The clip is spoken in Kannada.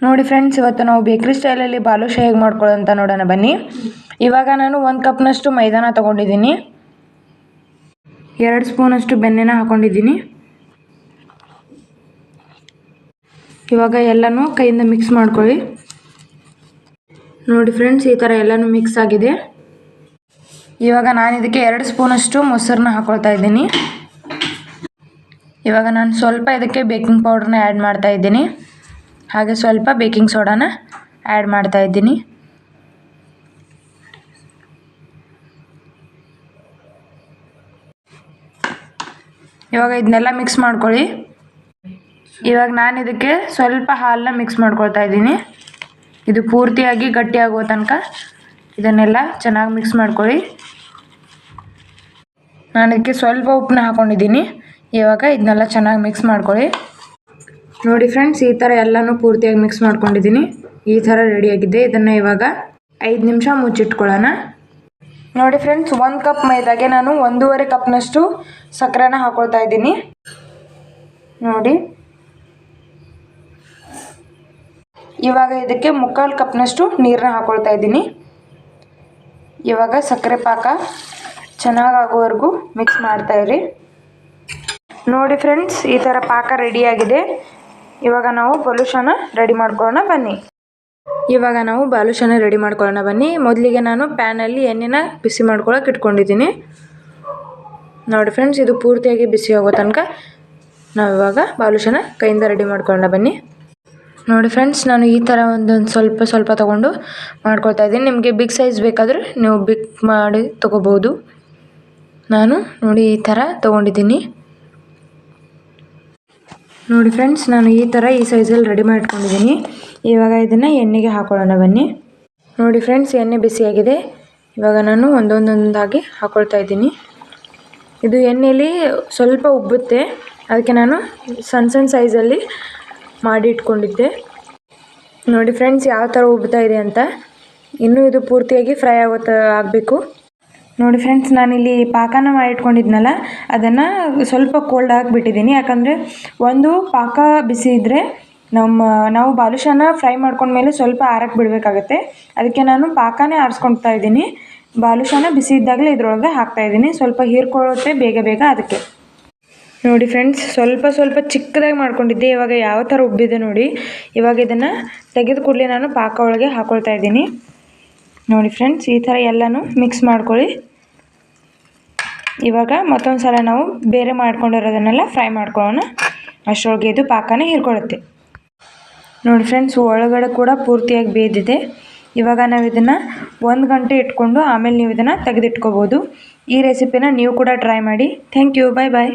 ನೋಡಿ ಫ್ರೆಂಡ್ಸ್ ಇವತ್ತು ನಾವು ಬೇಕ್ರಿ ಸ್ಟೈಲಲ್ಲಿ ಬಾಲುಷ ಹೇಗೆ ಮಾಡ್ಕೊಳ್ಳೋ ಅಂತ ನೋಡೋಣ ಬನ್ನಿ. ಇವಾಗ ನಾನು ಒಂದು ಕಪ್ನಷ್ಟು ಮೈದಾನ ತೊಗೊಂಡಿದ್ದೀನಿ. ಎರಡು ಸ್ಪೂನಷ್ಟು ಬೆಣ್ಣೆನ ಹಾಕೊಂಡಿದ್ದೀನಿ. ಇವಾಗ ಎಲ್ಲನೂ ಕೈಯಿಂದ ಮಿಕ್ಸ್ ಮಾಡ್ಕೊಳ್ಳಿ. ನೋಡಿ ಫ್ರೆಂಡ್ಸ್ ಈ ಥರ ಎಲ್ಲನೂ ಮಿಕ್ಸ್ ಆಗಿದೆ. ಇವಾಗ ನಾನು ಇದಕ್ಕೆ ಎರಡು ಸ್ಪೂನಷ್ಟು ಮೊಸರನ್ನ ಹಾಕ್ಕೊಳ್ತಾ ಇದ್ದೀನಿ. ಇವಾಗ ನಾನು ಸ್ವಲ್ಪ ಇದಕ್ಕೆ ಬೇಕಿಂಗ್ ಪೌಡ್ರನ್ನ ಆ್ಯಡ್ ಮಾಡ್ತಾ ಇದ್ದೀನಿ. ಹಾಗೆ ಸ್ವಲ್ಪ ಬೇಕಿಂಗ್ ಸೋಡಾನ ಆ್ಯಡ್ ಮಾಡ್ತಾ ಇದ್ದೀನಿ. ಇವಾಗ ಇದನ್ನೆಲ್ಲ ಮಿಕ್ಸ್ ಮಾಡ್ಕೊಳ್ಳಿ. ಇವಾಗ ನಾನು ಇದಕ್ಕೆ ಸ್ವಲ್ಪ ಹಾಲನ್ನ ಮಿಕ್ಸ್ ಮಾಡ್ಕೊಳ್ತಾ ಇದ್ದೀನಿ. ಇದು ಪೂರ್ತಿಯಾಗಿ ಗಟ್ಟಿಯಾಗೋ ತನಕ ಇದನ್ನೆಲ್ಲ ಚೆನ್ನಾಗಿ ಮಿಕ್ಸ್ ಮಾಡ್ಕೊಳ್ಳಿ. ನಾನು ಇದಕ್ಕೆ ಸ್ವಲ್ಪ ಉಪ್ಪನ್ನ ಹಾಕ್ಕೊಂಡಿದ್ದೀನಿ ಇವಾಗ ಇದನ್ನೆಲ್ಲ ಚೆನ್ನಾಗಿ ಮಿಕ್ಸ್ ಮಾಡ್ಕೊಳ್ಳಿ. ನೋಡಿ ಫ್ರೆಂಡ್ಸ್ ಈ ಥರ ಎಲ್ಲನೂ ಪೂರ್ತಿಯಾಗಿ ಮಿಕ್ಸ್ ಮಾಡ್ಕೊಂಡಿದ್ದೀನಿ ಈ ಥರ ರೆಡಿಯಾಗಿದೆ ಇದನ್ನು ಇವಾಗ ಐದು ನಿಮಿಷ ಮುಚ್ಚಿಟ್ಕೊಳ್ಳೋಣ. ನೋಡಿ ಫ್ರೆಂಡ್ಸ್ ಒಂದು ಕಪ್ ಮೈದಾಗೆ ನಾನು ಒಂದೂವರೆ ಕಪ್ನಷ್ಟು ಸಕ್ಕರೆನ ಹಾಕೊಳ್ತಾ ಇದ್ದೀನಿ. ನೋಡಿ. ಇವಾಗ ಇದಕ್ಕೆ ಮುಕ್ಕಾಲು ಕಪ್ನಷ್ಟು ನೀರನ್ನ ಹಾಕೊಳ್ತಾ ಇದ್ದೀನಿ. ಇವಾಗ ಸಕ್ಕರೆ ಪಾಕ ಚೆನ್ನಾಗಾಗೋವರೆಗೂ ಮಿಕ್ಸ್ ಮಾಡ್ತಾ ಇರಿ. ನೋಡಿ ಫ್ರೆಂಡ್ಸ್ ಈ ಥರ ಪಾಕ ರೆಡಿಯಾಗಿದೆ ಇವಾಗ ನಾವು ಬಲುಷನ ರೆಡಿ ಮಾಡ್ಕೊಳ್ಳೋಣ, ಬನ್ನಿ. ಇವಾಗ ನಾವು ಬಾಲುಷನ ರೆಡಿ ಮಾಡ್ಕೊಳ್ಳೋಣ, ಬನ್ನಿ. ಮೊದಲಿಗೆ ನಾನು ಪ್ಯಾನಲ್ಲಿ ಎಣ್ಣೆನ ಬಿಸಿ ಮಾಡ್ಕೊಳಕ್ಕೆ ಇಟ್ಕೊಂಡಿದ್ದೀನಿ. ನೋಡಿ ಫ್ರೆಂಡ್ಸ್ ಇದು ಪೂರ್ತಿಯಾಗಿ ಬಿಸಿ ಆಗೋ ತನಕ ನಾವು ಇವಾಗ ಬಾಲುಷನ ಕೈಯಿಂದ ರೆಡಿ ಮಾಡ್ಕೊಳ್ಳೋಣ, ಬನ್ನಿ. ನೋಡಿ ಫ್ರೆಂಡ್ಸ್ ನಾನು ಈ ಥರ ಒಂದೊಂದು ಸ್ವಲ್ಪ ಸ್ವಲ್ಪ ತೊಗೊಂಡು ಮಾಡ್ಕೊಳ್ತಾ ಇದ್ದೀನಿ. ನಿಮಗೆ ಬಿಗ್ ಸೈಜ್ ಬೇಕಾದರೂ ನೀವು ಬಿಗ್ ಮಾಡಿ ತೊಗೋಬೋದು ನಾನು ನೋಡಿ ಈ ಥರ ತೊಗೊಂಡಿದ್ದೀನಿ. ನೋಡಿ ಫ್ರೆಂಡ್ಸ್ ನಾನು ಈ ಥರ ಈ ಸೈಜಲ್ಲಿ ರೆಡಿ ಮಾಡಿಟ್ಕೊಂಡಿದ್ದೀನಿ ಇವಾಗ ಇದನ್ನು ಎಣ್ಣೆಗೆ ಹಾಕೊಳ್ಳೋಣ ಬನ್ನಿ. ನೋಡಿ ಫ್ರೆಂಡ್ಸ್ ಎಣ್ಣೆ ಬಿಸಿಯಾಗಿದೆ ಇವಾಗ ನಾನು ಒಂದೊಂದೊಂದಾಗಿ ಹಾಕ್ಕೊಳ್ತಾ ಇದ್ದೀನಿ. ಇದು ಎಣ್ಣೆಯಲ್ಲಿ ಸ್ವಲ್ಪ ಉಬ್ಬುತ್ತೆ. ಅದಕ್ಕೆ ನಾನು ಸಣ್ಣ ಸಣ್ಣ ಸೈಜಲ್ಲಿ ಮಾಡಿ ಇಟ್ಕೊಂಡಿದ್ದೆ. ನೋಡಿ ಫ್ರೆಂಡ್ಸ್ ಯಾವ ಥರ ಉಬ್ಬುತ್ತಾ ಇದೆ ಅಂತ. ಇನ್ನೂ ಇದು ಪೂರ್ತಿಯಾಗಿ ಫ್ರೈ ಆಗೋ ಆಗಬೇಕು. ನೋಡಿ ಫ್ರೆಂಡ್ಸ್ ನಾನಿಲ್ಲಿ ಪಾಕನ ಮಾಡಿಟ್ಕೊಂಡಿದ್ನಲ್ಲ, ಅದನ್ನು ಸ್ವಲ್ಪ ಕೋಲ್ಡ್ ಹಾಕಿಬಿಟ್ಟಿದ್ದೀನಿ. ಯಾಕಂದರೆ ಒಂದು ಪಾಕ ಬಿಸಿ ಇದ್ದರೆ ನಮ್ಮ, ನಾವು ಬಾದುಷಾನ ಫ್ರೈ ಮಾಡ್ಕೊಂಡ್ಮೇಲೆ ಸ್ವಲ್ಪ ಆರಕ್ಕೆ ಬಿಡಬೇಕಾಗತ್ತೆ. ಅದಕ್ಕೆ ನಾನು ಪಾಕನೇ ಆರಿಸ್ಕೊಳ್ತಾ ಇದ್ದೀನಿ. ಬಾಲುಷಾನ ಬಿಸಿ ಇದ್ದಾಗಲೇ ಇದ್ರೊಳಗೆ ಹಾಕ್ತಾಯಿದ್ದೀನಿ ಸ್ವಲ್ಪ ಹೀರ್ಕೊಳ್ಳುತ್ತೆ ಬೇಗ ಬೇಗ ಅದಕ್ಕೆ. ನೋಡಿ ಫ್ರೆಂಡ್ಸ್ ಸ್ವಲ್ಪ ಸ್ವಲ್ಪ ಚಿಕ್ಕದಾಗಿ ಮಾಡ್ಕೊಂಡಿದ್ದೆ. ಇವಾಗ ಯಾವ ಥರ ಉಬ್ಬಿದೆ ನೋಡಿ. ಇವಾಗ ಇದನ್ನು ತೆಗೆದು ಕೂಡಲೇ ನಾನು ಪಾಕ ಒಳಗೆ ಹಾಕ್ಕೊಳ್ತಾ ಇದ್ದೀನಿ. ನೋಡಿ ಫ್ರೆಂಡ್ಸ್, ಈ ಥರ ಎಲ್ಲನೂ ಮಿಕ್ಸ್ ಮಾಡ್ಕೊಳ್ಳಿ. ಇವಾಗ ಮತ್ತೊಂದು ಸಲ ನಾವು ಬೇರೆ ಮಾಡ್ಕೊಂಡಿರೋದನ್ನೆಲ್ಲ ಫ್ರೈ ಮಾಡ್ಕೊಳ್ಳೋಣ. ಅಷ್ಟರೊಳಗೆ ಇದು ಪಾಕನೇ ಹೀರ್ಕೊಳ್ಳುತ್ತೆ. ನೋಡಿ ಫ್ರೆಂಡ್ಸ್, ಒಳಗಡೆ ಕೂಡ ಪೂರ್ತಿಯಾಗಿ ಬೇದಿದೆ. ಇವಾಗ ನಾವು ಇದನ್ನು ಒಂದು ಗಂಟೆ ಇಟ್ಕೊಂಡು ಆಮೇಲೆ ನೀವು ಇದನ್ನು ತೆಗೆದಿಟ್ಕೋಬೋದು. ಈ ರೆಸಿಪಿನ ನೀವು ಕೂಡ ಟ್ರೈ ಮಾಡಿ. Thank you bye bye